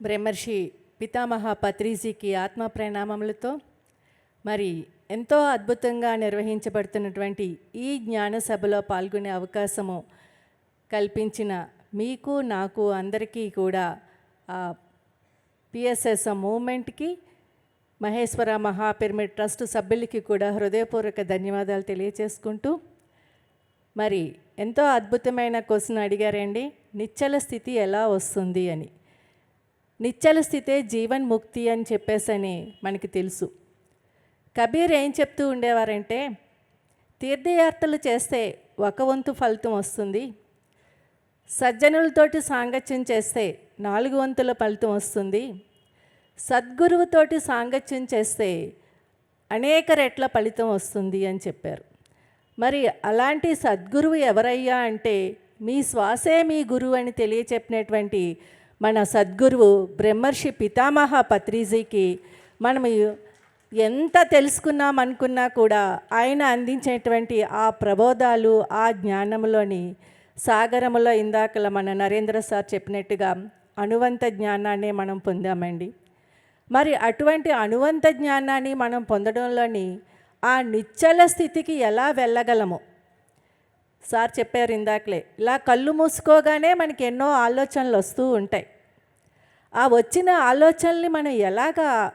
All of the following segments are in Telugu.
బ్రహ్మర్షి పితామహ పత్రిజీకి ఆత్మ ప్రణామములతో మరి ఎంతో అద్భుతంగా నిర్వహించబడుతున్నటువంటి ఈ జ్ఞాన సభలో పాల్గొనే అవకాశము కల్పించిన మీకు నాకు అందరికీ కూడా ఆ పిఎస్ఎస్ మూమెంట్కి మహేశ్వర మహాపిరమిడ్ ట్రస్ట్ సభ్యులకి కూడా హృదయపూర్వక ధన్యవాదాలు తెలియచేసుకుంటూ మరి ఎంతో అద్భుతమైన క్వశ్చన్ అడిగారండి నిశ్చల స్థితి ఎలా వస్తుంది అని. నిచ్చల స్థితే జీవన్ ముక్తి అని చెప్పేసని మనకి తెలుసు. కబీర్ ఏం చెప్తూ ఉండేవారంటే తీర్థయాత్రలు చేస్తే ఒక వంతు ఫలితం వస్తుంది సజ్జనులతోటి సాంగత్యం చేస్తే నాలుగు వంతుల ఫలితం వస్తుంది సద్గురువుతోటి సాంగత్యం చేస్తే అనేక రెట్ల ఫలితం వస్తుంది అని చెప్పారు. మరి అలాంటి సద్గురువు ఎవరయ్యా అంటే మీ శ్వాసే మీ గురువు అని తెలియచెప్పినటువంటి మన సద్గురువు బ్రహ్మర్షి పితామహ పత్రిజీకి మనము ఎంత తెలుసుకున్నాం అనుకున్నా కూడా ఆయన అందించేటువంటి ఆ ప్రబోధాలు ఆ జ్ఞానంలోని సాగరములో ఇందాకల మన నరేంద్ర సార్ చెప్పినట్టుగా అనువంత జ్ఞానాన్ని మనం పొందామండి. మరి అటువంటి అనువంత జ్ఞానాన్ని మనం పొందడంలోని ఆ నిశ్చల స్థితికి ఎలా వెళ్ళగలము? సార్ చెప్పారు ఇందాకలే. ఇలా కళ్ళు మూసుకోగానే మనకి ఎన్నో ఆలోచనలు వస్తూ ఉంటాయి. ఆ వచ్చిన ఆలోచనల్ని మనం ఎలాగా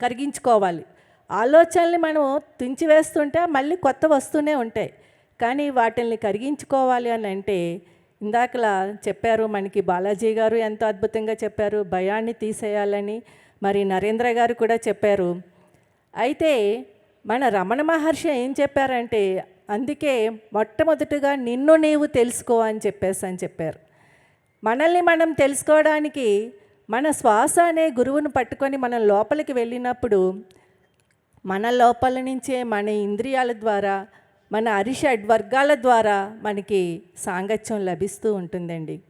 కరిగించుకోవాలి? ఆలోచనల్ని మనం తుంచివేస్తుంటే మళ్ళీ కొత్త వస్తూనే ఉంటాయి. కానీ వాటిల్ని కరిగించుకోవాలి అని అంటే ఇందాకలా చెప్పారు మనకి బాలాజీ గారు ఎంతో అద్భుతంగా చెప్పారు భయాన్ని తీసేయాలని మరి నరేంద్ర గారు కూడా చెప్పారు. అయితే మన రమణ మహర్షి ఏం చెప్పారంటే అందుకే మొట్టమొదటిగా నిన్ను నీవు తెలుసుకో అని చెప్పేసి అని చెప్పారు. మనల్ని మనం తెలుసుకోవడానికి మన శ్వాస అనే గురువును పట్టుకొని మనం లోపలికి వెళ్ళినప్పుడు మన లోపల నుంచే మన ఇంద్రియాల ద్వారా మన అరిషడ్ వర్గాల ద్వారా మనకి సాంగత్యం లభిస్తూ ఉంటుందండి.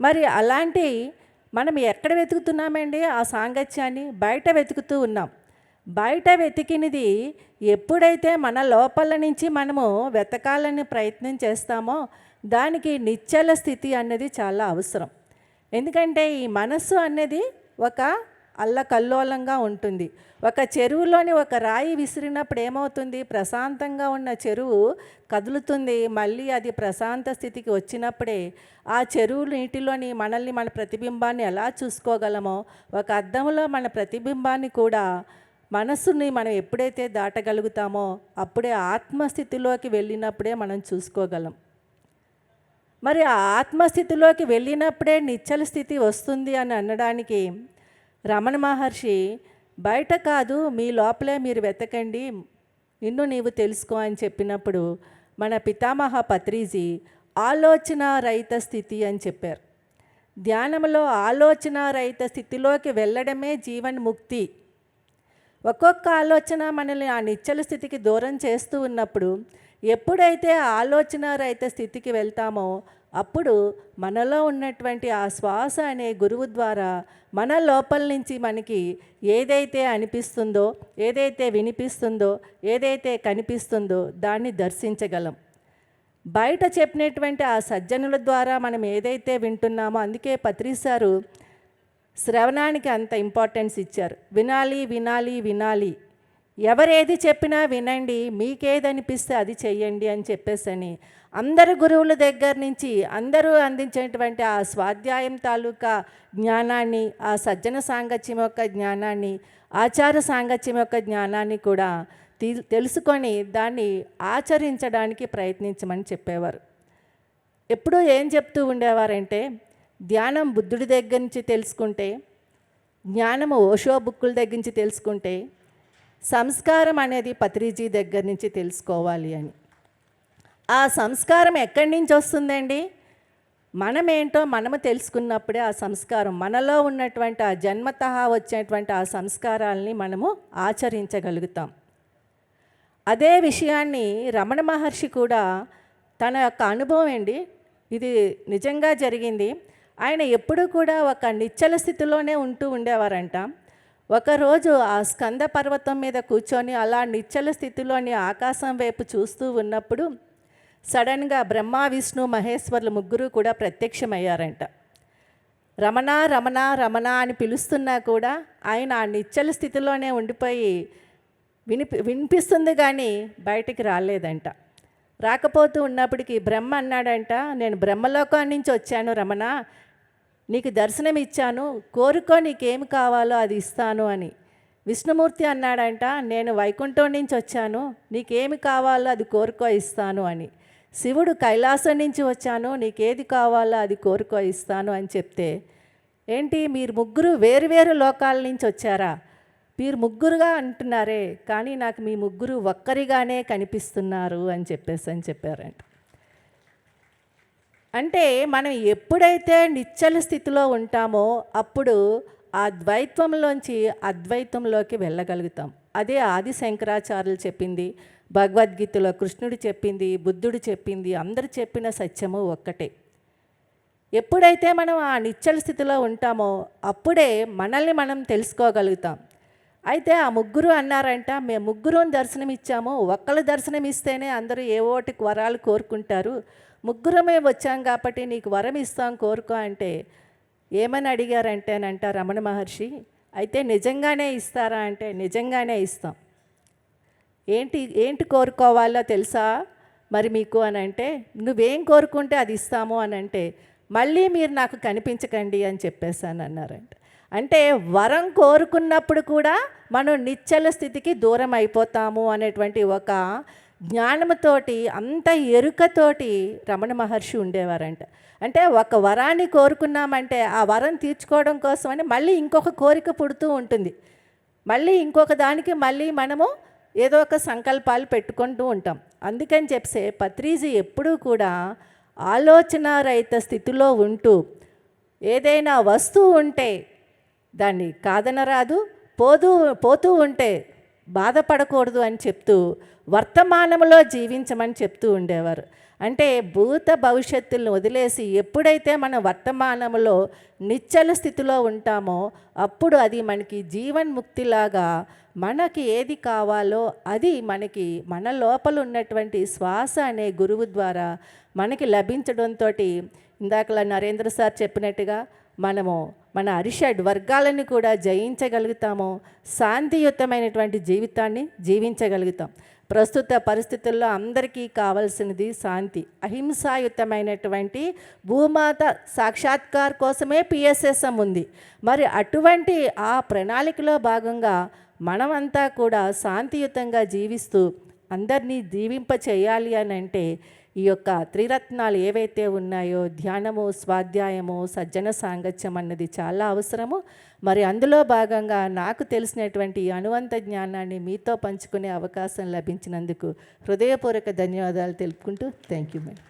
మరి అలాంటి మనం ఎక్కడ వెతుకుతున్నామండి ఆ సాంగత్యాన్ని? బయట వెతుకుతూ ఉన్నాం. బయట వెతికినది ఎప్పుడైతే మన లోపల నుంచి మనము వెతకాలని ప్రయత్నం చేస్తామో దానికి నిశ్చల స్థితి అన్నది చాలా అవసరం. ఎందుకంటే ఈ మనస్సు అనేది ఒక అల్లకల్లోలంగా ఉంటుంది. ఒక చెరువులోని ఒక రాయి విసిరినప్పుడు ఏమవుతుంది? ప్రశాంతంగా ఉన్న చెరువు కదులుతుంది. మళ్ళీ అది ప్రశాంత స్థితికి వచ్చినప్పుడే ఆ చెరువు నీటిలోని మనల్ని మన ప్రతిబింబాన్ని ఎలా చూసుకోగలమో ఒక అద్దంలో మన ప్రతిబింబాన్ని కూడా మనస్సుని మనం ఎప్పుడైతే దాటగలుగుతామో అప్పుడే ఆత్మస్థితిలోకి వెళ్ళినప్పుడే మనం చూసుకోగలం. మరి ఆ ఆత్మస్థితిలోకి వెళ్ళినప్పుడే నిశ్చల స్థితి వస్తుంది అని అనడానికి రమణ మహర్షి బయట కాదు మీ లోపలే మీరు వెతకండి నిన్ను నీవు తెలుసుకో అని చెప్పినప్పుడు మన పితామహ పత్రిజీ ఆలోచన రహిత స్థితి అని చెప్పారు. ధ్యానంలో ఆలోచన రహిత స్థితిలోకి వెళ్ళడమే జీవన్ ముక్తి ఒక్కొక్క ఆలోచన మనల్ని ఆ నిశ్చల స్థితికి దూరం చేస్తూ ఉన్నప్పుడు ఎప్పుడైతే ఆ ఆలోచన రహిత స్థితికి వెళ్తామో అప్పుడు మనలో ఉన్నటువంటి ఆ శ్వాస అనే గురువు ద్వారా మన లోపల నుంచి మనకి ఏదైతే అనిపిస్తుందో ఏదైతే వినిపిస్తుందో ఏదైతే కనిపిస్తుందో దాన్ని దర్శించగలం. బయట చెప్పినటువంటి ఆ సజ్జనుల ద్వారా మనం ఏదైతే వింటున్నామో అందుకే పత్రిసారు శ్రవణానికి అంత ఇంపార్టెన్స్ ఇచ్చారు. వినాలి వినాలి వినాలి. ఎవరేది చెప్పినా వినండి మీకేది అనిపిస్తే అది చెయ్యండి అని చెప్పేసని అందరు గురువుల దగ్గర నుంచి అందరూ అందించేటువంటి ఆ స్వాధ్యాయం తాలూకా జ్ఞానాన్ని ఆ సజ్జన సాంగత్యం యొక్క జ్ఞానాన్ని ఆచార సాంగత్యం యొక్క జ్ఞానాన్ని కూడా తెలుసుకొని దాన్ని ఆచరించడానికి ప్రయత్నించమని చెప్పేవారు. ఎప్పుడూ ఏం చెప్తూ ఉండేవారంటే ధ్యానం బుద్ధుడి దగ్గర నుంచి తెలుసుకుంటే జ్ఞానము ఓషో బుక్కుల దగ్గర నుంచి తెలుసుకుంటే సంస్కారం అనేది పత్రిజీ దగ్గర నుంచి తెలుసుకోవాలి అని. ఆ సంస్కారం ఎక్కడి నుంచి వస్తుందండి? మనమేంటో మనము తెలుసుకున్నప్పుడే ఆ సంస్కారం మనలో ఉన్నటువంటి ఆ జన్మతః వచ్చేటువంటి ఆ సంస్కారాలని మనము ఆచరించగలుగుతాం. అదే విషయాన్ని రమణ మహర్షి కూడా తన యొక్క అనుభవం అండి ఇది నిజంగా జరిగింది. ఆయన ఎప్పుడూ కూడా ఒక నిశ్చల స్థితిలోనే ఉంటూ ఉండేవారంట. ఒకరోజు ఆ స్కంద పర్వతం మీద కూర్చొని అలా నిశ్చల స్థితిలోని ఆకాశం వైపు చూస్తూ ఉన్నప్పుడు సడన్గా బ్రహ్మ విష్ణు మహేశ్వర్లు ముగ్గురు కూడా ప్రత్యక్షమయ్యారంట. రమణ రమణ రమణ అని పిలుస్తున్నా కూడా ఆయన ఆ నిశ్చల స్థితిలోనే ఉండిపోయి వినిపి వినిపిస్తుంది కానీ బయటికి రాలేదంట. రాకపోతూ ఉన్నప్పటికీ బ్రహ్మ అన్నాడంట నేను బ్రహ్మలోకం నుంచి వచ్చాను రమణ నీకు దర్శనం ఇచ్చాను కోరుకో నీకేం కావాలో అది ఇస్తాను అని. విష్ణుమూర్తి అన్నాడంట నేను వైకుంఠం నుంచి వచ్చాను నీకేమి కావాలో అది కోరుకో ఇస్తాను అని. శివుడు కైలాసం నుంచి వచ్చాను నీకేది కావాలో అది కోరుకో ఇస్తాను అని చెప్తే ఏంటి మీరు ముగ్గురు వేరువేరు లోకాల నుంచి వచ్చారా? మీరు ముగ్గురుగా అంటున్నారే కానీ నాకు మీ ముగ్గురు ఒక్కరిగానే కనిపిస్తున్నారు అని చెప్పేసి అని చెప్పారంట. అంటే మనం ఎప్పుడైతే నిశ్చల స్థితిలో ఉంటామో అప్పుడు ఆ ద్వైత్వంలోంచి అద్వైతంలోకి వెళ్ళగలుగుతాం. అదే ఆది శంకరాచార్యులు చెప్పింది భగవద్గీతలో కృష్ణుడు చెప్పింది బుద్ధుడు చెప్పింది అందరు చెప్పిన సత్యము ఒక్కటే. ఎప్పుడైతే మనం ఆ నిశ్చల స్థితిలో ఉంటామో అప్పుడే మనల్ని మనం తెలుసుకోగలుగుతాం. అయితే ఆ ముగ్గురు అన్నారంట మేము ముగ్గురు దర్శనం ఇచ్చాము ఒక్కళ్ళు దర్శనం ఇస్తేనే అందరూ ఏ ఓటికి వరాలు కోరుకుంటారు ముగ్గురమే వచ్చాం కాబట్టి నీకు వరం ఇస్తాం కోరుకో అంటే ఏమని అడిగారంటే అని అంట రమణ మహర్షి అయితే నిజంగానే ఇస్తారా? అంటే నిజంగానే ఇస్తాం. ఏంటి ఏంటి కోరుకోవాలో తెలుసా మరి మీకు? అని అంటే నువ్వేం కోరుకుంటే అది ఇస్తాము అని అంటే మళ్ళీ మీరు నాకు కనిపించకండి అని చెప్పేసాను అన్నారంట. అంటే వరం కోరుకున్నప్పుడు కూడా మనం నిశ్చల స్థితికి దూరం అయిపోతాము అనేటువంటి ఒక జ్ఞానముతోటి అంత ఎరుకతోటి రమణ మహర్షి ఉండేవారంట. అంటే ఒక వరాన్ని కోరుకున్నామంటే ఆ వరం తీర్చుకోవడం కోసమని మళ్ళీ ఇంకొక కోరిక పుడుతూ ఉంటుంది. మళ్ళీ ఇంకొక దానికి మళ్ళీ మనము ఏదో ఒక సంకల్పాలు పెట్టుకుంటూ ఉంటాం. అందుకని చెప్పే పత్రీజీ ఎప్పుడూ కూడా ఆలోచన రహిత స్థితిలో ఉంటూ ఏదైనా వస్తువు ఉంటే దాన్ని కాదనరాదు పోతూ పోతూ ఉంటే బాధపడకూడదు అని చెప్తూ వర్తమానంలో జీవించమని చెప్తూ ఉండేవారు. అంటే భూత భవిష్యత్తులను వదిలేసి ఎప్పుడైతే మనం వర్తమానంలో నిశ్చల స్థితిలో ఉంటామో అప్పుడు అది మనకి జీవన్ముక్తిలాగా మనకి ఏది కావాలో అది మనకి మన లోపల ఉన్నటువంటి శ్వాస అనే గురువు ద్వారా మనకి లభించడంతో ఇందాకలా నరేంద్ర సార్ చెప్పినట్టుగా మనము మన అరిషడ్ వర్గాలను కూడా జయించగలుగుతాము. శాంతియుతమైనటువంటి జీవితాన్ని జీవించగలుగుతాం. ప్రస్తుత పరిస్థితుల్లో అందరికీ కావలసినది శాంతి. అహింసాయుతమైనటువంటి భూమాత సాక్షాత్కార్ కోసమే పిఎస్ఎస్ఎం ఉంది. మరి అటువంటి ఆ ప్రణాళికలో భాగంగా మనమంతా కూడా శాంతియుతంగా జీవిస్తూ అందరినీ జీవింప చేయాలి అని అంటే ఈ యొక్క త్రిరత్నాలు ఏవైతే ఉన్నాయో ధ్యానము స్వాధ్యాయము సజ్జన సాంగత్యం అన్నది చాలా అవసరము. మరి అందులో భాగంగా నాకు తెలిసినటువంటి ఈ అనువంత జ్ఞానాన్ని మీతో పంచుకునే అవకాశం లభించినందుకు హృదయపూర్వక ధన్యవాదాలు తెలుపుకుంటూ థ్యాంక్ యూ మేడం.